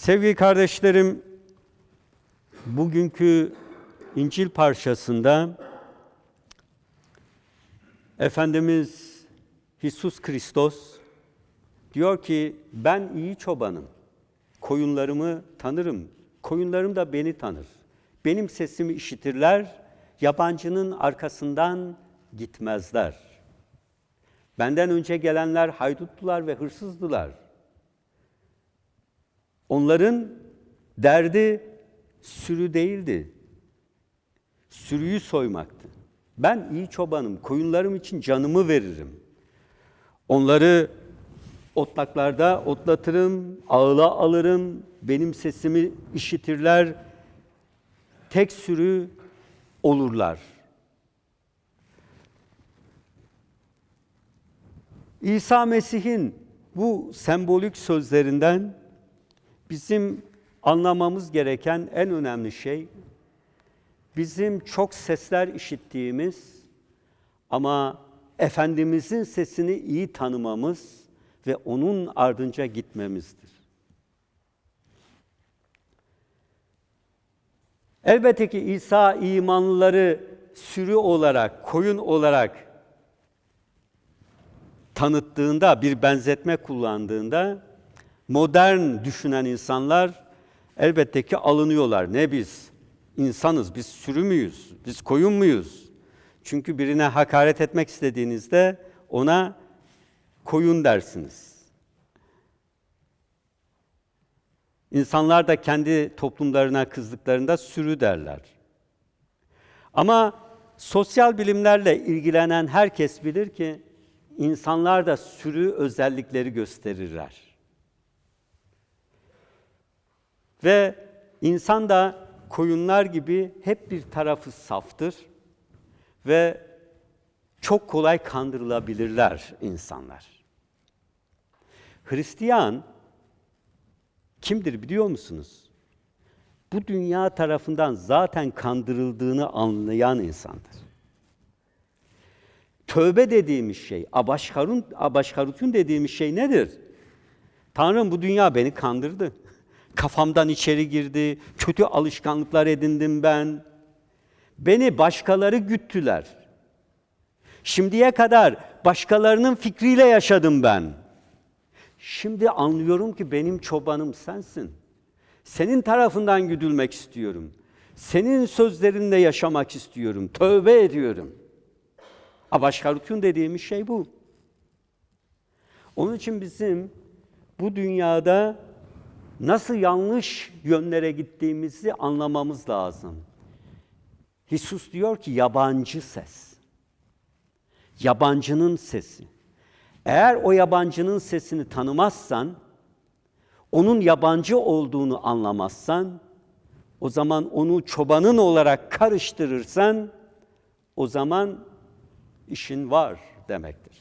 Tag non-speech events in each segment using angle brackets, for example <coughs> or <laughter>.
Sevgili kardeşlerim, bugünkü İncil parçasında Efendimiz Jesus Kristos diyor ki ben iyi çobanım. Koyunlarımı tanırım. Koyunlarım da beni tanır. Benim sesimi işitirler. Yabancının arkasından gitmezler. Benden önce gelenler hayduttular ve hırsızdılar. Onların derdi sürü değildi. Sürüyü soymaktı. Ben iyi çobanım, koyunlarım için canımı veririm. Onları otlaklarda otlatırım, ağıla alırım, benim sesimi işitirler, tek sürü olurlar. İsa Mesih'in bu sembolik sözlerinden bizim anlamamız gereken en önemli şey bizim çok sesler işittiğimiz ama Efendimizin sesini iyi tanımamız ve onun ardınca gitmemizdir. Elbette ki İsa imanlıları sürü olarak, koyun olarak tanıttığında, bir benzetme kullandığında modern düşünen insanlar elbette ki alınıyorlar. Ne biz? İnsanız, biz sürü müyüz? Biz koyun muyuz? Çünkü birine hakaret etmek istediğinizde ona koyun dersiniz. İnsanlar da kendi toplumlarına kızdıklarında sürü derler. Ama sosyal bilimlerle ilgilenen herkes bilir ki insanlar da sürü özellikleri gösterirler. Ve insan da koyunlar gibi hep bir tarafı saftır ve çok kolay kandırılabilirler insanlar. Hristiyan kimdir biliyor musunuz? Bu dünya tarafından zaten kandırıldığını anlayan insandır. Tövbe dediğimiz şey, abaşkarun, abaşkarutun dediğimiz şey nedir? Tanrım bu dünya beni kandırdı. Kafamdan içeri girdi, kötü alışkanlıklar edindim ben. Beni başkaları güttüler. Şimdiye kadar başkalarının fikriyle yaşadım ben. Şimdi anlıyorum ki benim çobanım sensin. Senin tarafından güdülmek istiyorum. Senin sözlerinle yaşamak istiyorum. Tövbe ediyorum. Abaşkarutun dediğimiz şey bu. Onun için bizim bu dünyada nasıl yanlış yönlere gittiğimizi anlamamız lazım. Hisus diyor ki yabancı ses. Yabancının sesi. Eğer o yabancının sesini tanımazsan, onun yabancı olduğunu anlamazsan, o zaman onu çobanın olarak karıştırırsan, o zaman işin var demektir.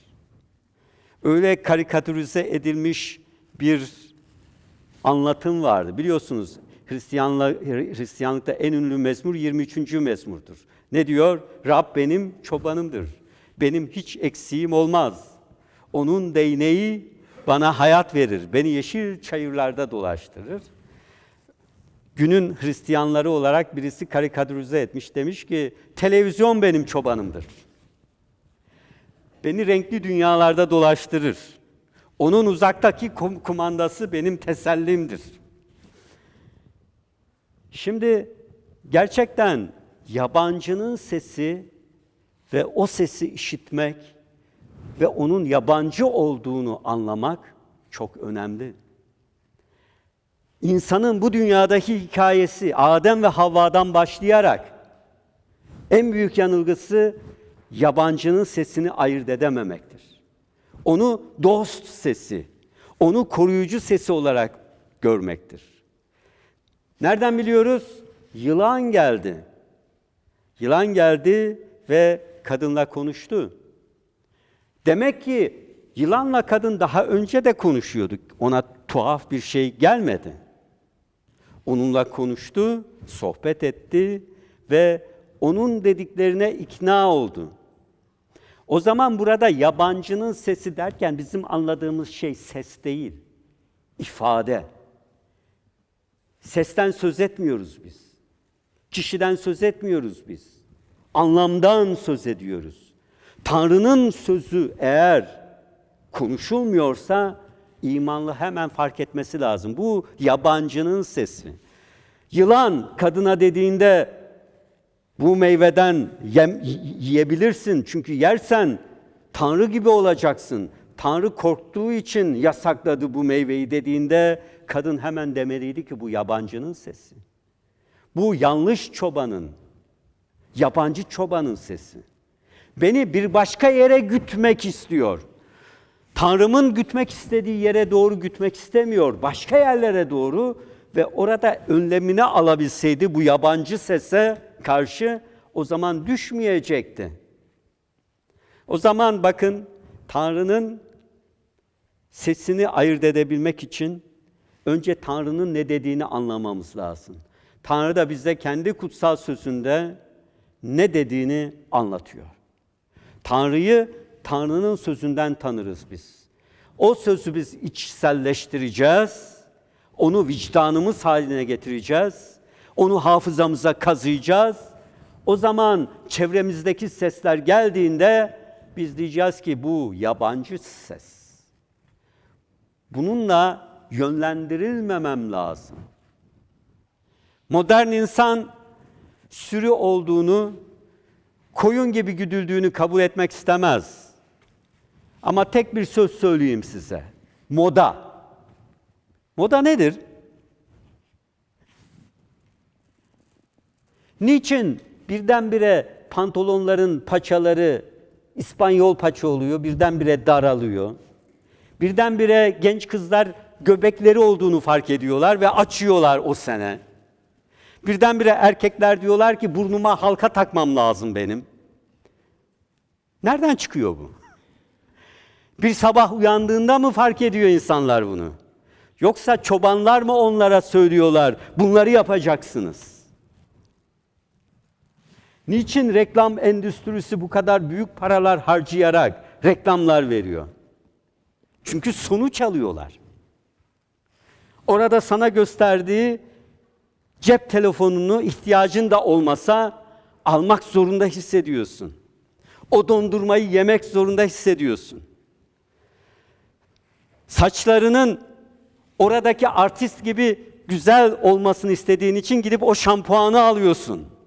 Öyle karikatürize edilmiş bir anlatım vardı. Biliyorsunuz Hristiyanlık, Hristiyanlıkta en ünlü mezmur 23. mezmurdur. Ne diyor? Rab benim çobanımdır. Benim hiç eksiğim olmaz. Onun değneği bana hayat verir. Beni yeşil çayırlarda dolaştırır. Günün Hristiyanları olarak birisi karikatürize etmiş. Demiş ki televizyon benim çobanımdır. Beni renkli dünyalarda dolaştırır. Onun uzaktaki kumandası benim tesellimdir. Şimdi gerçekten yabancının sesi ve o sesi işitmek ve onun yabancı olduğunu anlamak çok önemli. İnsanın bu dünyadaki hikayesi Adem ve Havva'dan başlayarak en büyük yanılgısı yabancının sesini ayırt edememektir. Onu dost sesi, onu koruyucu sesi olarak görmektir. Nereden biliyoruz? Yılan geldi. Yılan geldi ve kadınla konuştu. Demek ki yılanla kadın daha önce de konuşuyordu. Ona tuhaf bir şey gelmedi. Onunla konuştu, sohbet etti ve onun dediklerine ikna oldu. O zaman burada yabancının sesi derken bizim anladığımız şey ses değil, ifade. Sesten söz etmiyoruz biz. Kişiden söz etmiyoruz biz. Anlamdan söz ediyoruz. Tanrı'nın sözü eğer konuşulmuyorsa imanlı hemen fark etmesi lazım. Bu yabancının sesi. Yılan kadına dediğinde bu meyveden yem, yiyebilirsin çünkü yersen Tanrı gibi olacaksın. Tanrı korktuğu için yasakladı bu meyveyi dediğinde kadın hemen demeliydi ki bu yabancının sesi. Bu yanlış çobanın, yabancı çobanın sesi. Beni bir başka yere gütmek istiyor. Tanrımın gütmek istediği yere doğru gütmek istemiyor. Başka yerlere doğru ve orada önlemini alabilseydi bu yabancı sese karşı o zaman düşmeyecekti. O zaman bakın Tanrı'nın sesini ayırt edebilmek için önce Tanrı'nın ne dediğini anlamamız lazım. Tanrı da bize kendi kutsal sözünde ne dediğini anlatıyor. Tanrı'yı Tanrı'nın sözünden tanırız biz. O sözü biz içselleştireceğiz. Onu vicdanımız haline getireceğiz. Onu hafızamıza kazıyacağız. O zaman çevremizdeki sesler geldiğinde biz diyeceğiz ki bu yabancı ses. Bununla yönlendirilmemem lazım. Modern insan sürü olduğunu, koyun gibi güdüldüğünü kabul etmek istemez. Ama tek bir söz söyleyeyim size. Moda. Moda nedir? Niçin birdenbire pantolonların paçaları İspanyol paça oluyor, birdenbire daralıyor? Birdenbire genç kızlar göbekleri olduğunu fark ediyorlar ve açıyorlar o sene. Birdenbire erkekler diyorlar ki burnuma halka takmam lazım benim. Nereden çıkıyor bu? Bir sabah uyandığında mı fark ediyor insanlar bunu? Yoksa çobanlar mı onlara söylüyorlar, bunları yapacaksınız? Niçin reklam endüstrisi bu kadar büyük paralar harcayarak reklamlar veriyor? Çünkü sonuç alıyorlar. Orada sana gösterdiği cep telefonunu ihtiyacın da olmasa almak zorunda hissediyorsun. O dondurmayı yemek zorunda hissediyorsun. Saçlarının oradaki artist gibi güzel olmasını istediğin için gidip o şampuanı alıyorsun.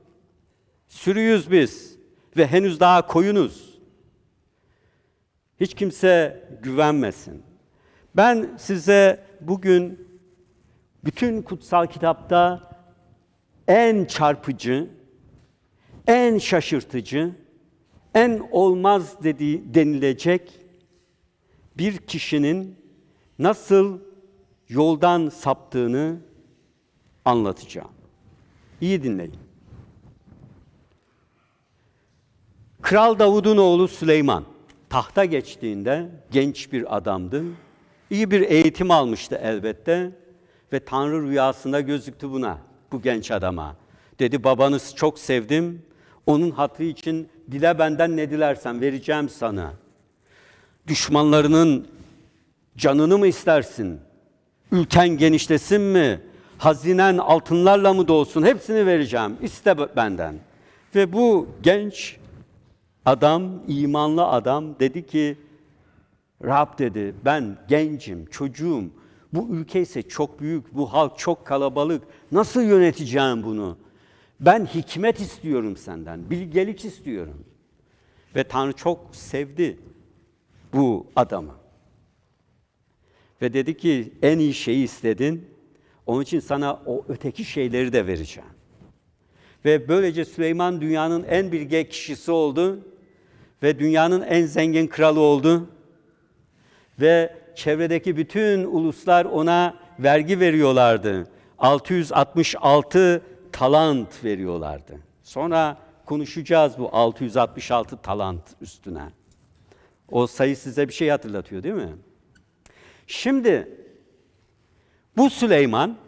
Sürüyüz biz ve henüz daha koyunuz. Hiç kimse güvenmesin. Ben size bugün bütün kutsal kitapta en çarpıcı, en şaşırtıcı, en olmaz dediği denilecek bir kişinin nasıl yoldan saptığını anlatacağım. İyi dinleyin. Kral Davud'un oğlu Süleyman tahta geçtiğinde genç bir adamdı. İyi bir eğitim almıştı elbette ve Tanrı rüyasında gözüktü buna, bu genç adama. Dedi babanız çok sevdim, onun hatrı için dile benden ne dilersen vereceğim sana. Düşmanlarının canını mı istersin? Ülken genişlesin mi? Hazinen altınlarla mı dolsun? Hepsini vereceğim. İste benden. Ve bu genç adam, imanlı adam dedi ki, Rab dedi, ben gencim, çocuğum. Bu ülke ise çok büyük, bu halk çok kalabalık. Nasıl yöneteceğim bunu? Ben hikmet istiyorum senden, bilgelik istiyorum. Ve Tanrı çok sevdi bu adamı. Ve dedi ki en iyi şeyi istedin. Onun için sana o öteki şeyleri de vereceğim. Ve böylece Süleyman dünyanın en bilge kişisi oldu ve dünyanın en zengin kralı oldu. Ve çevredeki bütün uluslar ona vergi veriyorlardı. 666 talant veriyorlardı. Sonra konuşacağız bu 666 talant üstüne. O sayı size bir şey hatırlatıyor değil mi? Şimdi bu Süleyman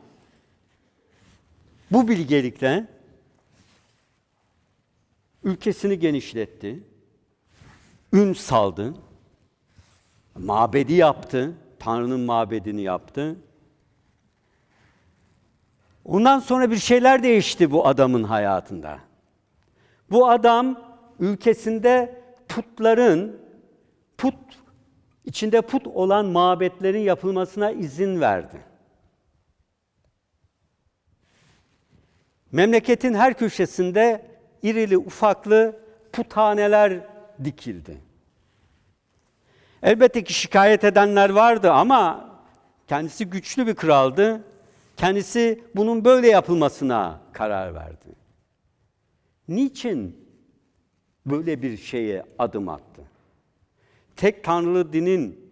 bu bilgelikle ülkesini genişletti. Ün saldı. Mabedi yaptı. Tanrı'nın mabedini yaptı. Ondan sonra bir şeyler değişti bu adamın hayatında. Bu adam ülkesinde putların, put içinde put olan mabetlerin yapılmasına izin verdi. Memleketin her köşesinde irili ufaklı puthaneler dikildi. Elbette ki şikayet edenler vardı ama kendisi güçlü bir kraldı. Kendisi bunun böyle yapılmasına karar verdi. Niçin böyle bir şeye adım attı? Tek tanrılı dinin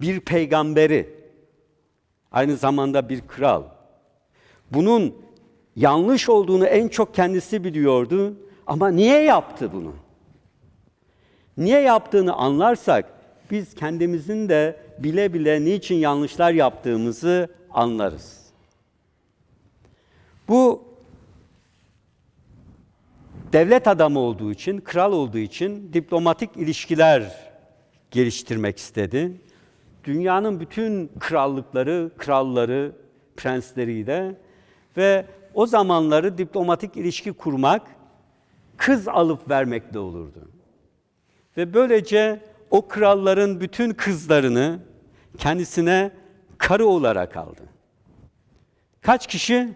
bir peygamberi, aynı zamanda bir kral. Bunun yanlış olduğunu en çok kendisi biliyordu ama niye yaptı bunu? Niye yaptığını anlarsak biz kendimizin de bile bile niçin yanlışlar yaptığımızı anlarız. Bu devlet adamı olduğu için, kral olduğu için diplomatik ilişkiler geliştirmek istedi. Dünyanın bütün krallıkları, kralları, prensleriyle ve o zamanları diplomatik ilişki kurmak kız alıp vermekle olurdu. Ve böylece o kralların bütün kızlarını kendisine karı olarak aldı. Kaç kişi?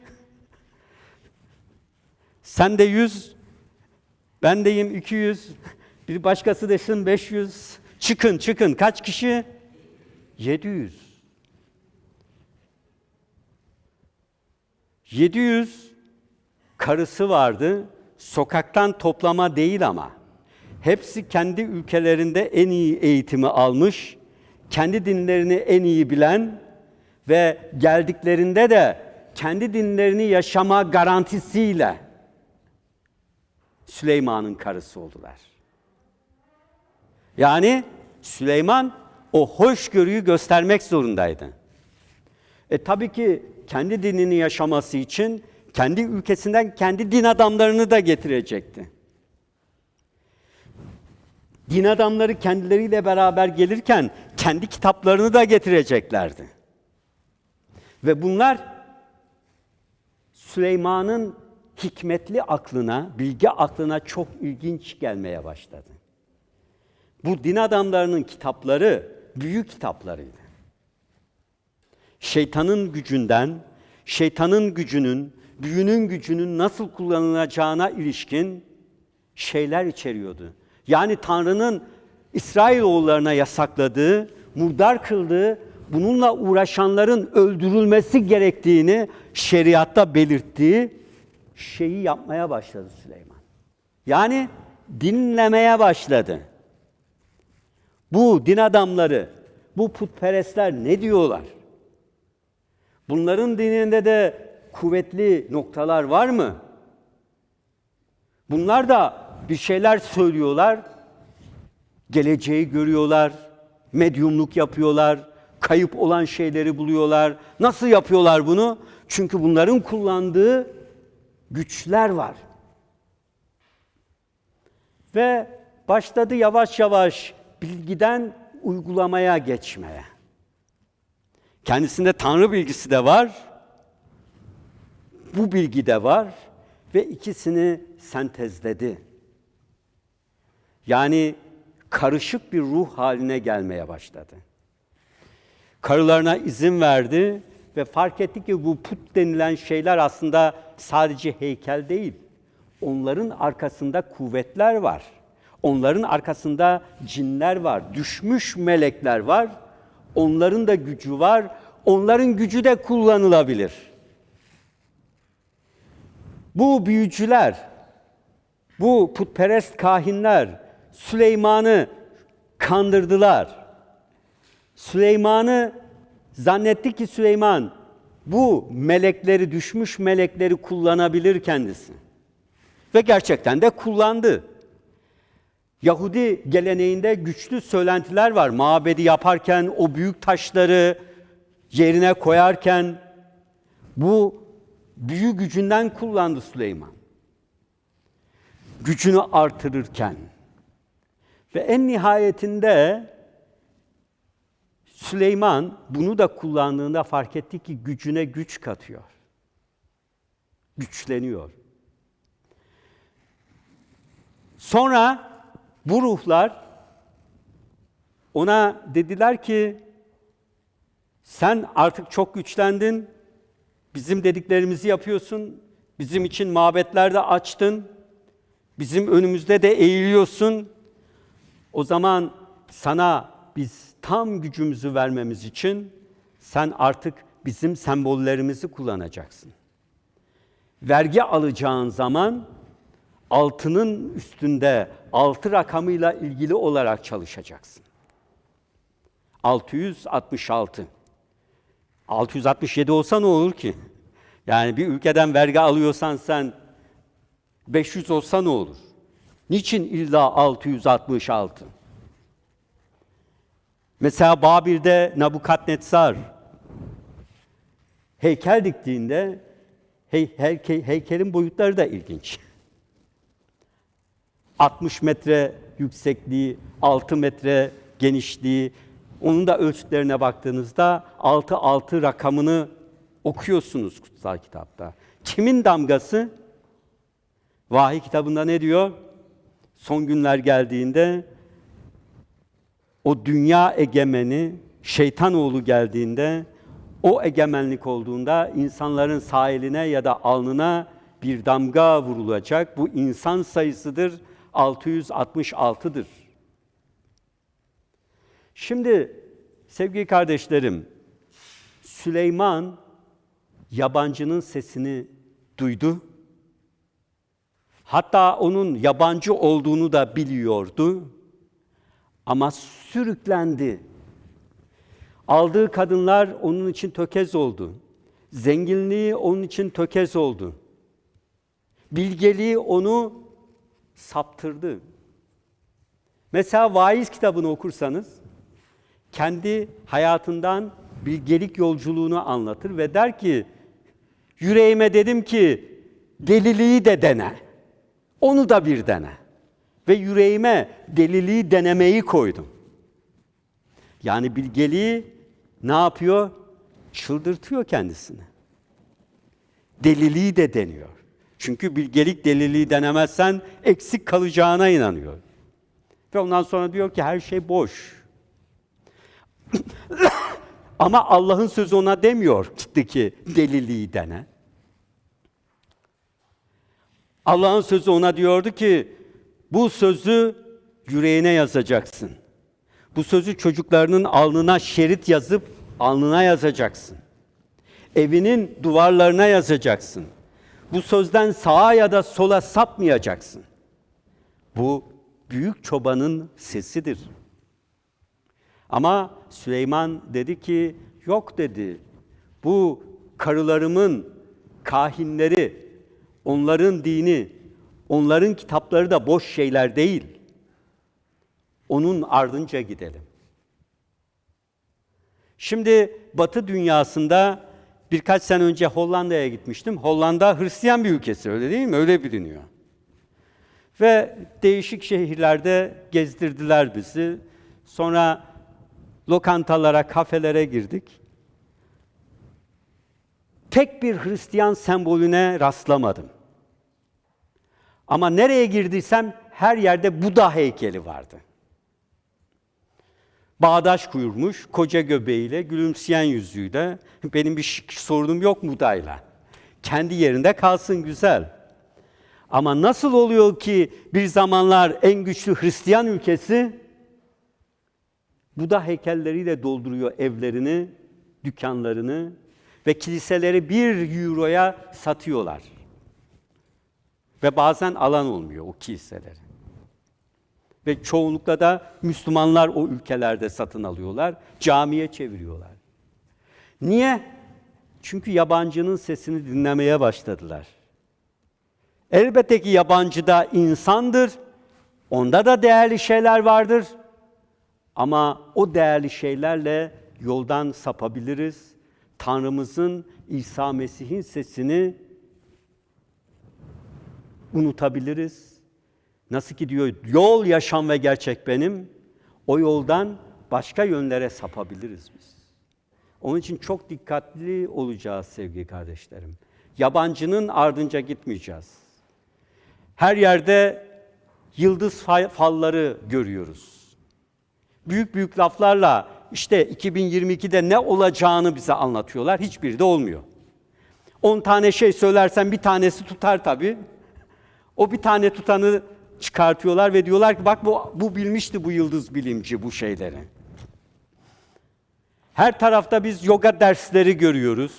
Sen de yüz, ben deyim 200, bir başkası desin 500. Çıkın çıkın kaç kişi? 700. 700 karısı vardı. Sokaktan toplama değil ama. Hepsi kendi ülkelerinde en iyi eğitimi almış, kendi dinlerini en iyi bilen ve geldiklerinde de kendi dinlerini yaşama garantisiyle Süleyman'ın karısı oldular. Yani Süleyman o hoşgörüyü göstermek zorundaydı. E tabii ki kendi dinini yaşaması için kendi ülkesinden kendi din adamlarını da getirecekti. Din adamları kendileriyle beraber gelirken kendi kitaplarını da getireceklerdi. Ve bunlar Süleyman'ın hikmetli aklına, bilgi aklına çok ilginç gelmeye başladı. Bu din adamlarının kitapları büyük kitaplarıydı. Şeytanın gücünden, şeytanın gücünün, büyünün gücünün nasıl kullanılacağına ilişkin şeyler içeriyordu. Yani Tanrı'nın İsrailoğullarına yasakladığı, murdar kıldığı, bununla uğraşanların öldürülmesi gerektiğini şeriatta belirttiği şeyi yapmaya başladı Süleyman. Yani dinlemeye başladı. Bu din adamları, bu putperestler ne diyorlar? Bunların dininde de kuvvetli noktalar var mı? Bunlar da bir şeyler söylüyorlar, geleceği görüyorlar, medyumluk yapıyorlar, kayıp olan şeyleri buluyorlar. Nasıl yapıyorlar bunu? Çünkü bunların kullandığı güçler var. Ve başladı yavaş yavaş bilgiden uygulamaya geçmeye. Kendisinde Tanrı bilgisi de var. Bu bilgi de var ve ikisini sentezledi. Yani karışık bir ruh haline gelmeye başladı. Karılarına izin verdi ve fark etti ki bu put denilen şeyler aslında sadece heykel değil. Onların arkasında kuvvetler var. Onların arkasında cinler var, düşmüş melekler var. Onların da gücü var. Onların gücü de kullanılabilir. Bu büyücüler, bu putperest kahinler Süleyman'ı kandırdılar. Süleyman'ı zannetti ki Süleyman bu melekleri, düşmüş melekleri kullanabilir kendisi. Ve gerçekten de kullandı. Yahudi geleneğinde güçlü söylentiler var. Mabedi yaparken o büyük taşları yerine koyarken bu büyü gücünden kullandı Süleyman. Gücünü artırırken ve en nihayetinde Süleyman bunu da kullandığında fark etti ki gücüne güç katıyor. güçleniyor. Sonra bu ruhlar ona dediler ki sen artık çok güçlendin. Bizim dediklerimizi yapıyorsun. Bizim için mabetlerde açtın. Bizim önümüzde de eğiliyorsun. O zaman sana biz tam gücümüzü vermemiz için sen artık bizim sembollerimizi kullanacaksın. Vergi alacağın zaman altının üstünde altı rakamıyla ilgili olarak çalışacaksın. 666. 667 olsa ne olur ki? Yani bir ülkeden vergi alıyorsan sen 500 olsa ne olur? Niçin illa 666? Mesela Babil'de Nabukadnetsar heykel diktiğinde hey, heyke- heykelin boyutları da ilginç. 60 metre yüksekliği, 6 metre genişliği, onun da ölçütlerine baktığınızda 6 6 rakamını okuyorsunuz kutsal kitapta. Kimin damgası? Vahiy kitabında ne diyor? Son günler geldiğinde o dünya egemeni şeytan oğlu geldiğinde o egemenlik olduğunda insanların sahiline ya da alnına bir damga vurulacak. Bu insan sayısıdır. 666'dır. Şimdi sevgili kardeşlerim, Süleyman yabancının sesini duydu. Hatta onun yabancı olduğunu da biliyordu. Ama sürüklendi. Aldığı kadınlar onun için tökez oldu. Zenginliği onun için tökez oldu. Bilgeliği onu saptırdı. Mesela Vaiz kitabını okursanız kendi hayatından bilgelik yolculuğunu anlatır ve der ki yüreğime dedim ki deliliği de dene. Onu da bir dene. Ve yüreğime deliliği denemeyi koydum. Yani bilgeliği ne yapıyor? Çıldırtıyor kendisini. Deliliği de deniyor. Çünkü bilgelik deliliği denemezsen eksik kalacağına inanıyor. Ve ondan sonra diyor ki her şey boş. <coughs> Ama Allah'ın sözü ona demiyor ki deliliği dene. Allah'ın sözü ona diyordu ki bu sözü yüreğine yazacaksın. Bu sözü çocuklarının alnına şerit yazıp alnına yazacaksın. Evinin duvarlarına yazacaksın. Bu sözden sağa ya da sola sapmayacaksın. Bu büyük çobanın sesidir. Ama Süleyman dedi ki yok dedi. Bu karılarımın kahinleri, onların dini, onların kitapları da boş şeyler değil. Onun ardınca gidelim. Şimdi Batı dünyasında birkaç sene önce Hollanda'ya gitmiştim. Hollanda Hristiyan bir ülkesi öyle değil mi? Öyle biliniyor. Ve değişik şehirlerde gezdirdiler bizi. Sonra lokantalara, kafelere girdik. Tek bir Hristiyan sembolüne rastlamadım. Ama nereye girdiysem her yerde Buda heykeli vardı. Bağdaş kurmuş, koca göbeğiyle, gülümseyen yüzüyle. Benim bir sorunum yok Buda'yla. Kendi yerinde kalsın güzel. Ama nasıl oluyor ki bir zamanlar en güçlü Hristiyan ülkesi Buda heykelleriyle dolduruyor evlerini, dükkanlarını ve kiliseleri bir euroya satıyorlar. Ve bazen alan olmuyor o kiliseleri. Ve çoğunlukla da Müslümanlar o ülkelerde satın alıyorlar, camiye çeviriyorlar. Niye? Çünkü yabancının sesini dinlemeye başladılar. Elbette ki yabancı da insandır. Onda da değerli şeyler vardır. Ama o değerli şeylerle yoldan sapabiliriz. Tanrımızın İsa Mesih'in sesini unutabiliriz. Nasıl ki diyor yol, yaşam ve gerçek benim. O yoldan başka yönlere sapabiliriz biz. Onun için çok dikkatli olacağız sevgili kardeşlerim. Yabancının ardınca gitmeyeceğiz. Her yerde yıldız fa- falları görüyoruz. Büyük büyük laflarla işte 2022'de ne olacağını bize anlatıyorlar. Hiçbiri de olmuyor. 10 tane şey söylersen bir tanesi tutar tabii. O bir tane tutanı çıkartıyorlar ve diyorlar ki bak bu, bu bilmişti bu yıldız bilimci bu şeyleri. Her tarafta biz yoga dersleri görüyoruz.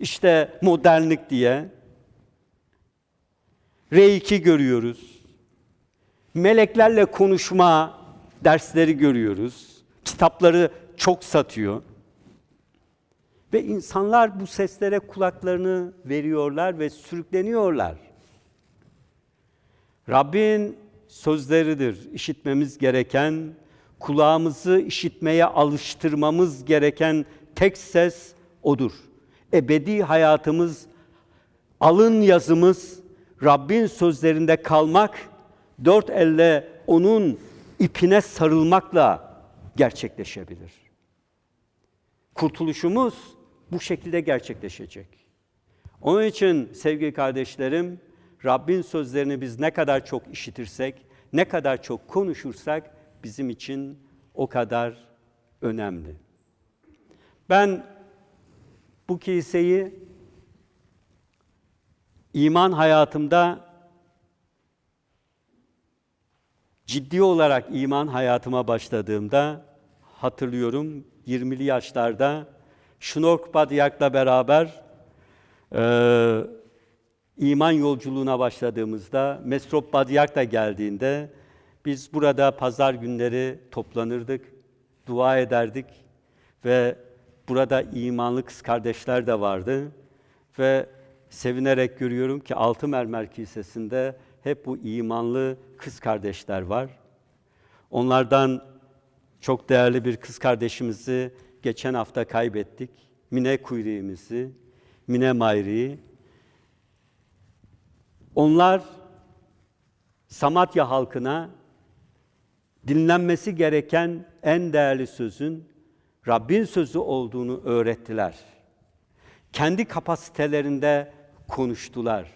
İşte modernlik diye. Reiki görüyoruz. Meleklerle konuşma dersleri görüyoruz. Kitapları çok satıyor. Ve insanlar bu seslere kulaklarını veriyorlar ve sürükleniyorlar. Rabbin sözleridir işitmemiz gereken, kulağımızı işitmeye alıştırmamız gereken tek ses odur. Ebedi hayatımız, alın yazımız Rabbin sözlerinde kalmak, dört elle onun ipine sarılmakla gerçekleşebilir. Kurtuluşumuz bu şekilde gerçekleşecek. Onun için sevgili kardeşlerim, Rabbin sözlerini biz ne kadar çok işitirsek, ne kadar çok konuşursak bizim için o kadar önemli. Ben bu kiliseyi iman hayatımda ciddi olarak iman hayatıma başladığımda hatırlıyorum 20'li yaşlarda Şnork Badyak'la beraber e, iman yolculuğuna başladığımızda Mesrop Badyak da geldiğinde biz burada pazar günleri toplanırdık, dua ederdik ve burada imanlı kız kardeşler de vardı ve sevinerek görüyorum ki Altımermer Kilisesi'nde hep bu imanlı kız kardeşler var. Onlardan çok değerli bir kız kardeşimizi geçen hafta kaybettik. Mine Kuyruğumuzu, Mine Mayri'yi. Onlar Samatya halkına dinlenmesi gereken en değerli sözün Rabbin sözü olduğunu öğrettiler. Kendi kapasitelerinde konuştular.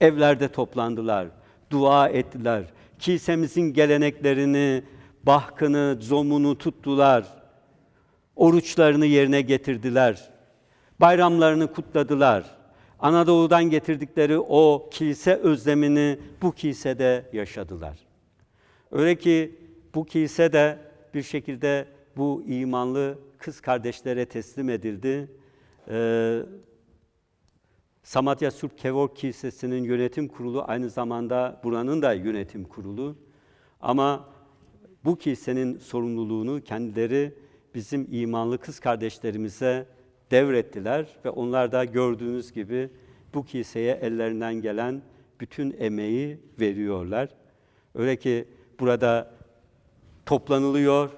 Evlerde toplandılar, dua ettiler. Kilisemizin geleneklerini, bahkını, zomunu tuttular. Oruçlarını yerine getirdiler. Bayramlarını kutladılar. Anadolu'dan getirdikleri o kilise özlemini bu kilisede yaşadılar. Öyle ki bu kilise de bir şekilde bu imanlı kız kardeşlere teslim edildi. Ee, Samatya Surp Kevor Kilisesi'nin yönetim kurulu aynı zamanda buranın da yönetim kurulu. Ama bu kilisenin sorumluluğunu kendileri bizim imanlı kız kardeşlerimize devrettiler ve onlar da gördüğünüz gibi bu kiliseye ellerinden gelen bütün emeği veriyorlar. Öyle ki burada toplanılıyor.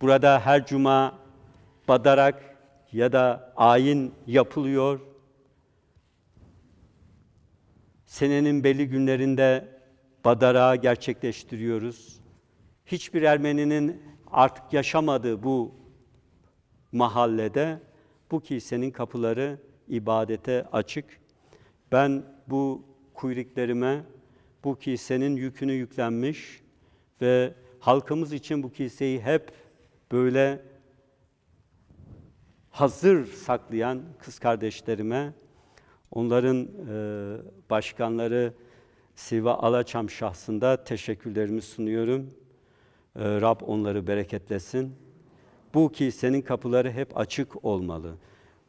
Burada her cuma badarak ya da ayin yapılıyor. Senenin belli günlerinde badarağı gerçekleştiriyoruz. Hiçbir Ermeninin artık yaşamadığı bu mahallede bu kilisenin kapıları ibadete açık. Ben bu kuyruklarıma bu kilisenin yükünü yüklenmiş ve halkımız için bu kiliseyi hep böyle hazır saklayan kız kardeşlerime, onların e, başkanları Siva Alaçam şahsında teşekkürlerimi sunuyorum. E, Rab onları bereketlesin. Bu kilisenin kapıları hep açık olmalı.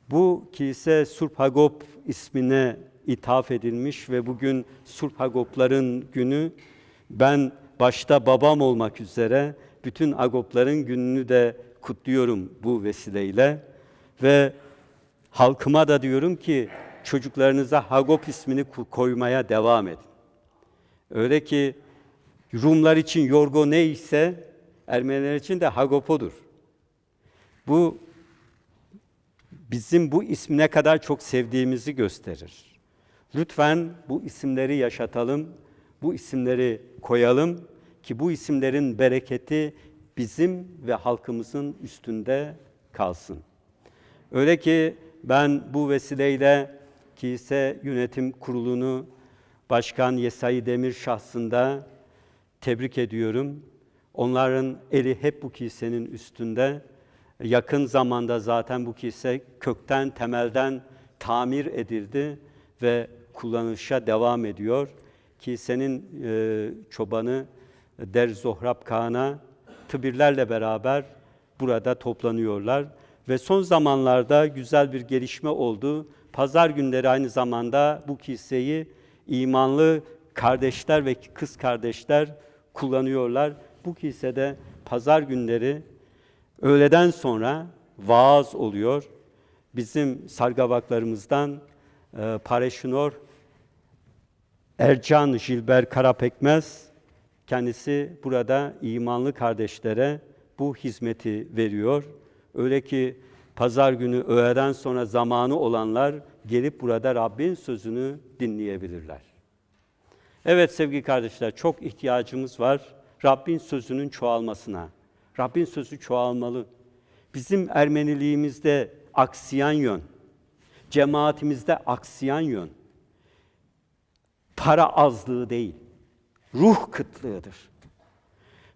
Bu kilise Surp Hagop ismine ithaf edilmiş ve bugün Surp Hagopların günü. Ben başta babam olmak üzere bütün Agopların gününü de kutluyorum bu vesileyle. Ve halkıma da diyorum ki çocuklarınıza Hagop ismini koymaya devam edin. Öyle ki Rumlar için Yorgo neyse Ermeniler için de Hagop'odur. Bu bizim bu ismi ne kadar çok sevdiğimizi gösterir. Lütfen bu isimleri yaşatalım, bu isimleri koyalım ki bu isimlerin bereketi bizim ve halkımızın üstünde kalsın. Öyle ki ben bu vesileyle kilise yönetim kurulunu Başkan Yesai Demir şahsında tebrik ediyorum. Onların eli hep bu kilisenin üstünde. Yakın zamanda zaten bu kilise kökten, temelden tamir edildi ve kullanışa devam ediyor. Kilisenin e, çobanı Der Zohrab Kaan'a tıbirlerle beraber burada toplanıyorlar. Ve son zamanlarda güzel bir gelişme oldu. Pazar günleri aynı zamanda bu kiliseyi imanlı kardeşler ve kız kardeşler kullanıyorlar. Bu kilisede pazar günleri öğleden sonra vaaz oluyor. Bizim sargavaklarımızdan e, Pareşinor Ercan Jilber Karapekmez kendisi burada imanlı kardeşlere bu hizmeti veriyor. Öyle ki pazar günü öğleden sonra zamanı olanlar gelip burada Rabbin sözünü dinleyebilirler. Evet sevgili kardeşler çok ihtiyacımız var Rabbin sözünün çoğalmasına. Rabbin sözü çoğalmalı. Bizim Ermeniliğimizde aksiyan yön, cemaatimizde aksiyan yön, para azlığı değil, ruh kıtlığıdır.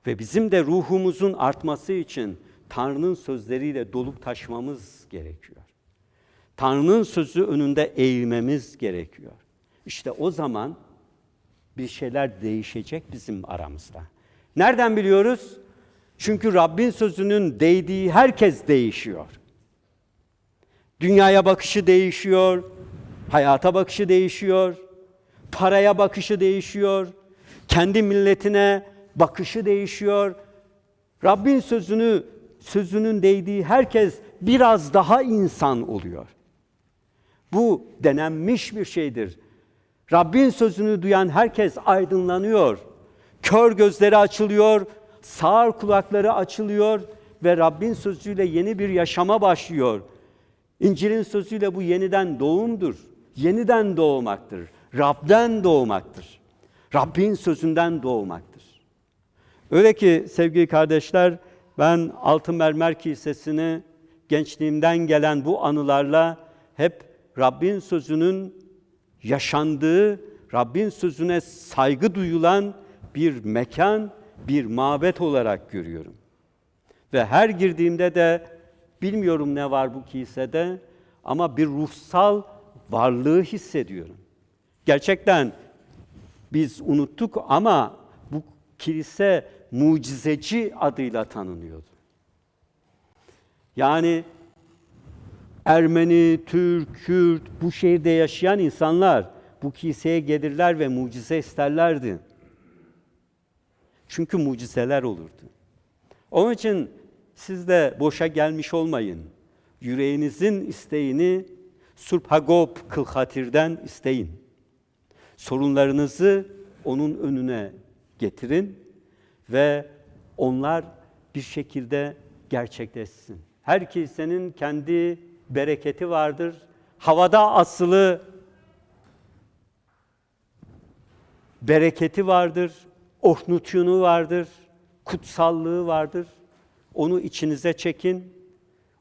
Ve bizim de ruhumuzun artması için Tanrı'nın sözleriyle dolup taşmamız gerekiyor. Tanrı'nın sözü önünde eğilmemiz gerekiyor. İşte o zaman bir şeyler değişecek bizim aramızda. Nereden biliyoruz? Çünkü Rabbin sözünün değdiği herkes değişiyor. Dünyaya bakışı değişiyor, hayata bakışı değişiyor, paraya bakışı değişiyor, kendi milletine bakışı değişiyor. Rabbin sözünü sözünün değdiği herkes biraz daha insan oluyor. Bu denenmiş bir şeydir. Rabbin sözünü duyan herkes aydınlanıyor. Kör gözleri açılıyor, sağır kulakları açılıyor ve Rabbin sözüyle yeni bir yaşama başlıyor. İncil'in sözüyle bu yeniden doğumdur. Yeniden doğmaktır. Rab'den doğmaktır. Rabbin sözünden doğmaktır. Öyle ki sevgili kardeşler, ben Altın Mermer Kilisesi'ni gençliğimden gelen bu anılarla hep Rabbin sözünün yaşandığı, Rabbin sözüne saygı duyulan bir mekan, bir mabet olarak görüyorum. Ve her girdiğimde de bilmiyorum ne var bu kilisede ama bir ruhsal varlığı hissediyorum. Gerçekten biz unuttuk ama bu kilise mucizeci adıyla tanınıyordu. Yani Ermeni, Türk, Kürt, bu şehirde yaşayan insanlar bu kiliseye gelirler ve mucize isterlerdi. Çünkü mucizeler olurdu. Onun için siz de boşa gelmiş olmayın. Yüreğinizin isteğini Surpagop Kılhatir'den isteyin. Sorunlarınızı onun önüne getirin ve onlar bir şekilde gerçekleşsin. Her kilisenin kendi bereketi vardır. Havada asılı bereketi vardır, ohnutyunu vardır, kutsallığı vardır. Onu içinize çekin.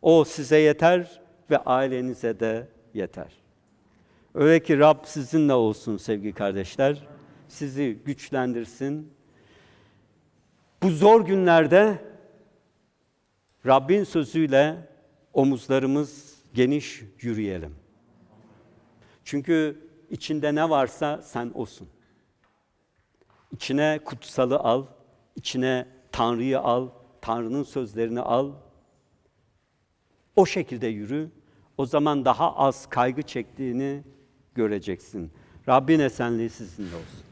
O size yeter ve ailenize de yeter. Öyle ki Rab sizinle olsun sevgili kardeşler. Sizi güçlendirsin. Bu zor günlerde Rabbin sözüyle omuzlarımız geniş yürüyelim. Çünkü içinde ne varsa sen olsun. İçine kutsalı al, içine Tanrı'yı al, Tanrı'nın sözlerini al. O şekilde yürü. O zaman daha az kaygı çektiğini göreceksin. Rabbin esenliği sizinle olsun.